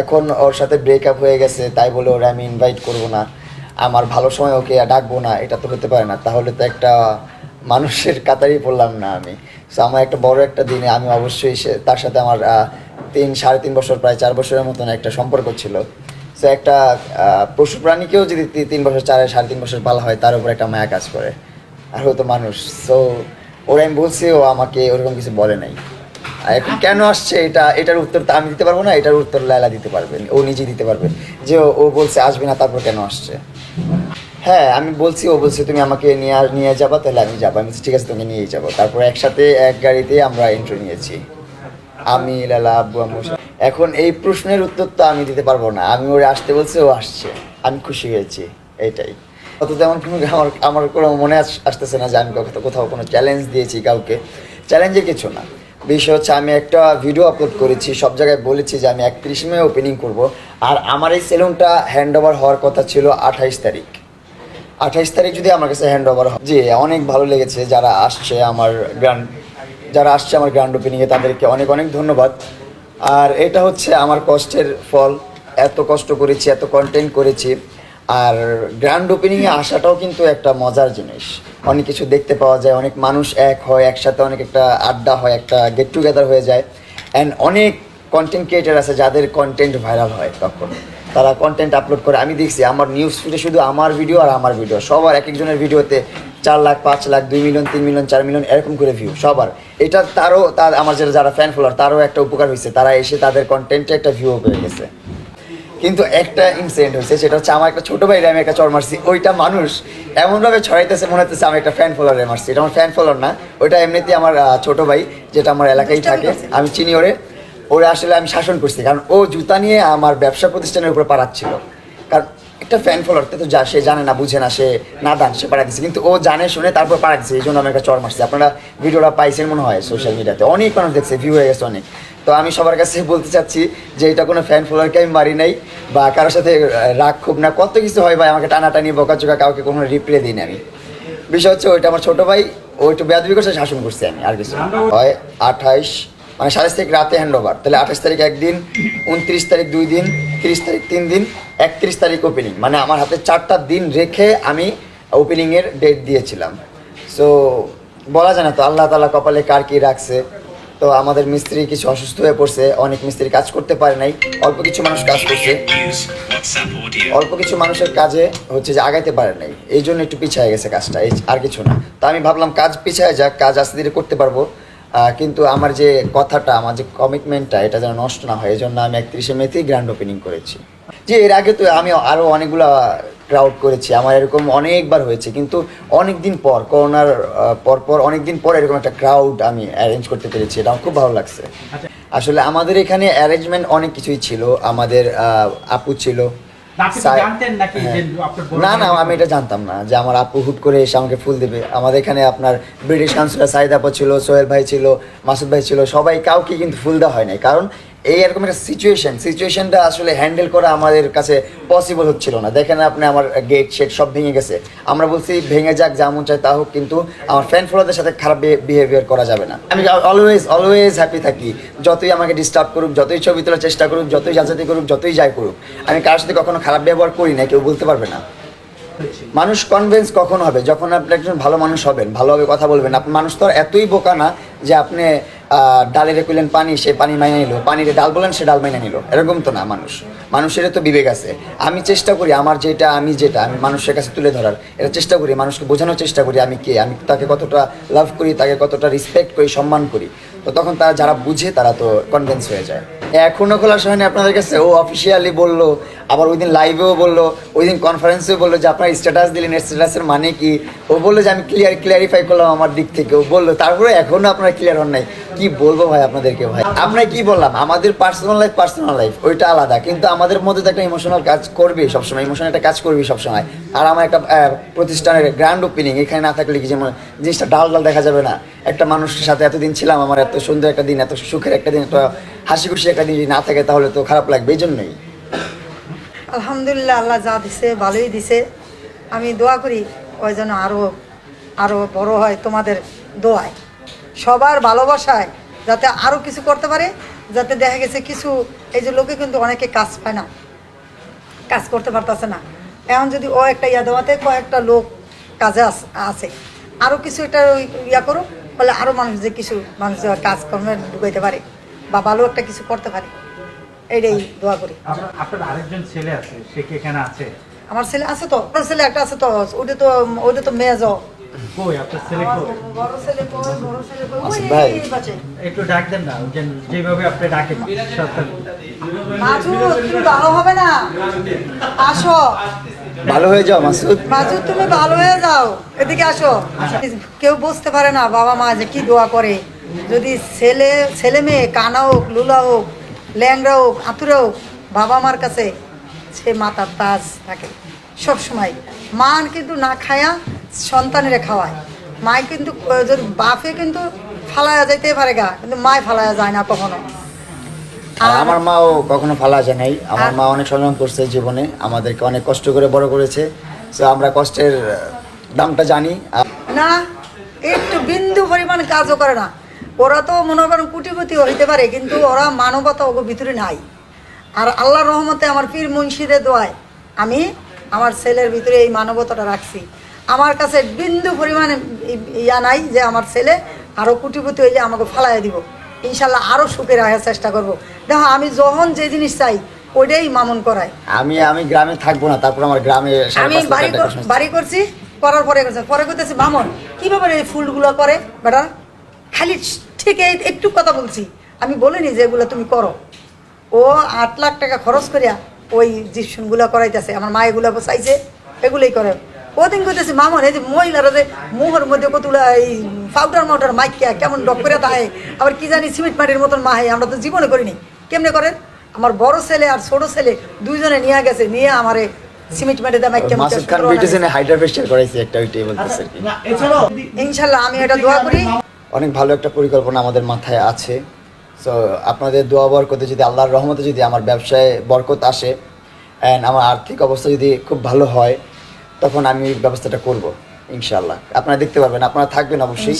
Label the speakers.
Speaker 1: এখন ওর সাথে ব্রেকআপ হয়ে গেছে, তাই বলে ওরা আমি ইনভাইট করব না। আমার ভালো সময় ওকে ডাকবো না, এটা তো হতে পারে না। তাহলে তো একটা মানুষের কাতারই পড়লাম না আমি। সো আমার একটা বড় একটা দিনে আমি অবশ্যই তার সাথে আমার তিন, সাড়ে তিন বছর, প্রায় চার বছরের মতন একটা সম্পর্ক ছিল। সো একটা পশু প্রাণীকেও যদি তিন বছর, চার, সাড়ে তিন বছর পালা হয়, তার উপর একটা মায়া কাজ করে। আর ও তো মানুষ। সো ওরা আমি বলছি, ও আমাকে ওরকম কিছু বলে নাই। এখন কেন আসছে এটা? এটার উত্তর তো আমি দিতে পারব না, এটার উত্তর লায়লা দিতে পারবেন ও নিজে দিতে পারবে। যে ও- বলছে আসবে না, তারপর কেন আসছে? হ্যাঁ আমি বলছি, ও বলছে, তুমি আমাকে নিয়ে নিয়ে যাবা, তাহলে আমি যাব। আমি ঠিক আছে তুমি নিয়েই যাব। তারপর একসাথে এক গাড়িতে আমরা এন্ট্রি নিয়েছি। আমি লালা আব্বু, আম্মু এখন এই প্রশ্নের উত্তর তো আমি দিতে পারব না। আমি ওরে আসতে বলছি, ও আসছে। আমি খুশি হয়েছি, এইটাই। অত তেমন কোনো আমার আমার কোনো মনে আসতেছে না যে আমি কোথাও কোনো চ্যালেঞ্জ দিয়েছি কাউকে। চ্যালেঞ্জের কিছু না। বিষয় হচ্ছে আমি একটা ভিডিও আপলোড করেছি, সব জায়গায় বলেছি যে আমি একত্রিশ মে ওপেনিং করব। আর আমার এই সেলুনটা হ্যান্ড ওভার হওয়ার কথা ছিল আঠাইশ তারিখ। আঠাইশ তারিখ যদি আমার কাছে হ্যান্ড ওভার হয়, জি, অনেক ভালো লেগেছে যারা আসছে আমার গ্র্যান্ড যারা আসছে আমার গ্র্যান্ড ওপেনিংয়ে তাদেরকে অনেক অনেক ধন্যবাদ। আর এটা হচ্ছে আমার কষ্টের ফল। এত কষ্ট করেছি, এত কন্টেন্ট করেছি। আর গ্র্যান্ড ওপেনিংয়ে আসাটাও কিন্তু একটা মজার জিনিস। অনেক কিছু দেখতে পাওয়া যায়, অনেক মানুষ এক হয়, একসাথে অনেক একটা আড্ডা হয়, একটা গেট টুগেদার হয়ে যায়। অ্যান্ড অনেক কন্টেন্ট ক্রিয়েটার আছে যাদের কন্টেন্ট ভাইরাল হয় তখন। তারা কন্টেন্ট আপলোড করে। আমি দেখছি আমার নিউজ ফিডে শুধু আমার ভিডিও আর আমার ভিডিও সবার এক একজনের ভিডিওতে চার লাখ, পাঁচ লাখ, দুই মিলিয়ন তিন মিলিয়ন চার মিলিয়ন এরকম করে ভিউ সবার। এটা তারও, তার, আমার যারা যারা ফ্যান ফলোয়ার তারও একটা উপকার হয়েছে। তারা এসে তাদের কন্টেন্টে একটা ভিউ পেয়ে গেছে। কিন্তু একটা ইনসিডেন্ট হয়েছে সেটা হচ্ছে আমার একটা ছোট ভাই আমি একটা চর মারছি। ওইটা মানুষ এমনভাবে ছড়াইতেছে মনে হচ্ছে আমি একটা ফ্যান ফলোয়ারে মারছি। এটা আমার ফ্যান ফলোয়ার না ওইটা এমনিতেই আমার ছোট ভাই যেটা আমার এলাকায় থাকে। আমি চিনি ওরে। ওরে আসলে আমি শাসন করছি কারণ ও জুতা নিয়ে আমার ব্যবসা প্রতিষ্ঠানের উপরে পাড়াচ্ছিল কারণ একটা ফ্যান ফলোয়ার তো যা সে জানে না বুঝে না সে না দান সে পাড়া দিচ্ছে কিন্তু ও জানে শুনে তারপর পাড়া দিচ্ছে এই জন্য আমি একটা চর মারছি। আপনারা ভিডিওটা পাইছেন মনে হয় সোশ্যাল মিডিয়াতে অনেক মানুষ দেখছে ভিউ হয়ে গেছে অনেক। তো আমি সবার কাছে বলতে চাচ্ছি যে এটা কোনো ফ্যান ফলোয়ারকে আমি মারি নাই বা কারোর সাথে রাগ খুব না, কত কিছু হয় ভাই আমাকে টানাটানি বকাচোকা কাউকে কোনো রিপ্লে দিই আমি। বিষয় হচ্ছে ওইটা আমার ছোটো ভাই, ও একটু বেয়াদবি করছে শাসন করছি আমি, আর কিছু হয় আঠাইশ মানে সাতাশ তারিখ রাতে হ্যান্ড ওভার তাহলে আঠাশ তারিখ একদিন, উনত্রিশ তারিখ দুই দিন, তিরিশ তারিখ তিন দিন, একত্রিশ তারিখ ওপেনিং মানে আমার হাতে চারটা দিন রেখে আমি ওপেনিংয়ের ডেট দিয়েছিলাম। সো বলা যায় না তো, আল্লাহ তালা কপালে কার কি রাখছে? তো আমাদের মিস্ত্রি কিছু অসুস্থ হয়ে পড়ছে, অনেক মিস্ত্রি কাজ করতে পারে নাই, অল্প কিছু মানুষ কাজ করছে. অল্প কিছু মানুষের কাজে হচ্ছে যে আগাইতে পারে নাই। এই জন্য একটু পিছিয়ে গেছে কাজটা আর কিছু না। তো আমি ভাবলাম কাজ পিছিয়ে যাক, কাজ আস্তে ধীরে করতে পারব। কিন্তু আমার যে কথাটা আমার যে কমিটমেন্টটা এটা যেন নষ্ট না হয় এই জন্য আমি একত্রিশে মেতেই গ্র্যান্ড ওপেনিং করেছি। যে এর আগে তো আমি আরও অনেকগুলো ক্রাউড করেছি আমার এরকম অনেকবার হয়েছে কিন্তু অনেক দিন পর করোনার পর পর অনেক দিন পর এরকম একটা ক্রাউড আমি অ্যারেঞ্জ করতে পেরেছি এটা আমার খুব ভালো লাগছে। আসলে আমাদের এখানে অ্যারেঞ্জমেন্ট অনেক কিছুই ছিল আমাদের আহ, আপু ছিল
Speaker 2: না,
Speaker 1: হ্যাঁ। না না আমি এটা জানতাম না যে আমার আপু হুট করে এসে আমাকে ফুল দেবে আমাদের এখানে আপনার ব্রিটিশ কাউন্সিলর সাইদ আপা ছিল সোহেল ভাই ছিল মাসুদ ভাই ছিল সবাই কাউকে কিন্তু ফুল দেওয়া হয় নাই কারণ এই এরকম একটা সিচুয়েশন সিচুয়েশনটা আসলে হ্যান্ডেল করা আমাদের কাছে পসিবল হচ্ছিল না। দেখেন আপনি আমার গেট শেট সব ভেঙে গেছে। আমরা বলছি, ভেঙে যাক যেমন চাই তা হোক, কিন্তু আমার ফ্যান ফলোদের সাথে খারাপ বিহেভিয়ার করা যাবে না। আমি অলওয়েজ অলওয়েজ হ্যাপি থাকি। যতই আমাকে ডিস্টার্ব করুক, যতই ছবি তোলার চেষ্টা করুক, যতই যাচাতি করুক, যতই যাই করুক, আমি কারোর সাথে কখনো খারাপ ব্যবহার করি না কেউ বলতে পারবে না। মানুষ কনভিন্স কখন হবে? যখন আপনি একজন ভালো মানুষ হবেন, ভালোভাবে কথা বলবেন আপনি মানুষ তো এতই বোকা না যে আপনি ডালে রেখলেন পানি সে পানি মাইনে নিল। পানিরে ডাল বলেন, সে ডাল মাইনে নিল। এরকম তো না মানুষ। মানুষের তো বিবেক আছে। আমি চেষ্টা করি, আমার যেটা, আমি যেটা, আমি মানুষের কাছে তুলে ধরার। এটা চেষ্টা করি, মানুষকে বোঝানোর চেষ্টা করি, আমি কে? আমি তাকে কতটা লাভ করি, তাকে কতটা রিসপেক্ট করি, সম্মান করি। তো তখন তারা যারা বুঝে, তারা তো কনভিন্স হয়ে যায়। এখনও খোলা হয়নি আপনাদের কাছে? ও অফিসিয়ালি বলল আবার ওই দিন লাইভেও বলল ওই দিন কনফারেন্সেও বলল যে, আপনার স্ট্যাটাস দিলেন স্ট্যাটাসের মানে কি? ও বলল যে, আমি ক্লিয়ার ক্লিয়ারিফাই করলাম আমার দিক থেকে। ও বলল, তারপরে এখনও আপনারা ক্লিয়ার হন নাই। কি বলব ভাই আপনাদেরকে ভাই? আমরা কি বললাম? আমাদের পার্সোনাল লাইফ পার্সোনাল লাইফ ওইটা আলাদা। কিন্তু আমাদের মধ্যে তো একটা ইমোশনাল কাজ করবে সবসময় ইমোশনাল একটা কাজ করবি সবসময়। আর আমার একটা প্রতিষ্ঠানের গ্র্যান্ড ওপেনিং এখানে না থাকলে কি যেমন জিনিসটা ডাল ডাল দেখা যাবে না। একটা মানুষের সাথে এতদিন ছিলাম, আমার এত সুন্দর একটা দিন, এত সুখের একটা দিন, এত হাসি খুশি একটা দিন যদি না থাকে তাহলে তো খারাপ লাগবে, এই জন্যই।
Speaker 3: আলহামদুলিল্লাহ, আল্লাহ যা দিছে ভালোই দিছে। আমি দোয়া করি, ওই যেন আরও আরও বড় হয় তোমাদের দোয়ায়। সবার ভালোবাসায় যাতে আরও কিছু করতে পারে, যাতে দেখা গেছে কিছু, এই যে লোকে কিন্তু অনেকে কাজ পায় না, কাজ করতে পারতেছে না। এখন যদি ও একটা ইয়া দেওয়াতে কয়েকটা লোক কাজে আছে আরও কিছু ওই ইয়া করো বলে আরও মানুষ যে কিছু, মানুষ কাজকর্মে ঢুকাইতে পারে, বা ভালো একটা কিছু করতে পারে। এইটাই দোয়া করি।
Speaker 2: আপনার আপনার আরেকজন ছেলে আছে সে কি এখানে আছে?
Speaker 3: আমার ছেলে আছে তো বড় ছেলে একটা আছে তো ওটা তো ওটা তো মেয়ে যাও
Speaker 2: আপনার। একটু ডাক দেন না যেভাবে আপনি ডাকেন সরকার।
Speaker 3: তুমি ভালো হবে না? আসো।
Speaker 1: ভালো হয়ে যাও মাসুদ।
Speaker 3: তুমি ভালো হয়ে যাও। এদিকে আসো। কেউ বুঝতে পারে না বাবা মা যে কি দোয়া করে। যদি ছেলে ছেলে মেয়ে কানা হোক লুলা হোক ল্যাংরা হোক আতুরা হোক বাবা মার কাছে সে মাতার তাজ থাকে। সব সময় মা কিন্তু না খায়া সন্তানেরে খাওয়ায়। মায় কিন্তু যদি বাপে কিন্তু ফালায়া যাইতে পারে গা কিন্তু মায় ফালায়া যায় না কখনো।
Speaker 1: আমার মাও কখনো ফালা যায় নাই। আমার মা অনেক সংগ্রাম করছে জীবনে আমাদেরকে অনেক কষ্ট করে বড় করেছে। তো আমরা কষ্টের দামটা জানি।
Speaker 3: না একটু বিন্দু পরিমাণ কাজও করে না। ওরা তো মনে করেন কুটিপতি হইতে পারে কিন্তু ওরা মানবতা ওগো ভিতরে নাই। আর আল্লাহর রহমতে আমার পীর মুন্সিদের দোয়ায় আমি আমার ছেলের ভিতরে এই মানবতাটা রাখছি। আমার কাছে বিন্দু পরিমাণে ইয়া নাই যে আমার ছেলে আরও কুটিপতি হইলে আমাকে ফালাই দিব। ইনশাল্লাহ আরও সুখে রাখার চেষ্টা করব। দেখো আমি যখন যে জিনিস চাই ওইটাই মামুন করায়।
Speaker 1: আমি আমি গ্রামে থাকব না তারপর আমার গ্রামে
Speaker 3: আমি বাড়ি। বাড়ি করছি করার পরে করছে। পরে করতেছি বামন কি ব্যাপারে এই ফুলগুলো করে বেটা? খালি ঠিক এই একটু কথা বলছি। আমি বলিনি যে এগুলো তুমি করো। ও আট লাখ টাকা খরচ করিয়া ওই জিপসনগুলো করাইতেছে আমার মা এগুলো চাইছে এগুলোই করে। ওদিন করতেছি মামন এই যে মহিলারা যে মুখের মধ্যে কতগুলো এই পাউডার মাউডার মাইকিয়া কেমন ডক করে তাহে আবার কি জানি সিমেন্ট মাটির মতন মাহে আমরা তো জীবনে করিনি। কেমনে করে? আমার বড় ছেলে আর ছোট ছেলে দুইজনে নিয়ে গেছে নিয়ে আমারে cement
Speaker 1: Masud Khan hydra facial করাইছি একটা ওইটাই বলতেছে।
Speaker 2: এছাড়াও
Speaker 3: ইনশাল্লাহ আমি এটা দোয়া করি।
Speaker 1: অনেক ভালো একটা পরিকল্পনা আমাদের মাথায় আছে। সো আপনাদের দোয়া বরকতে যদি আল্লাহর রহমতে যদি আমার ব্যবসায় বরকত আসে অ্যান্ড আমার আর্থিক অবস্থা যদি খুব ভালো হয়, তখন আমি ব্যবস্থাটা করব ইনশাল্লাহ আপনারা দেখতে পারবেন, আপনারা থাকবেন অবশ্যই।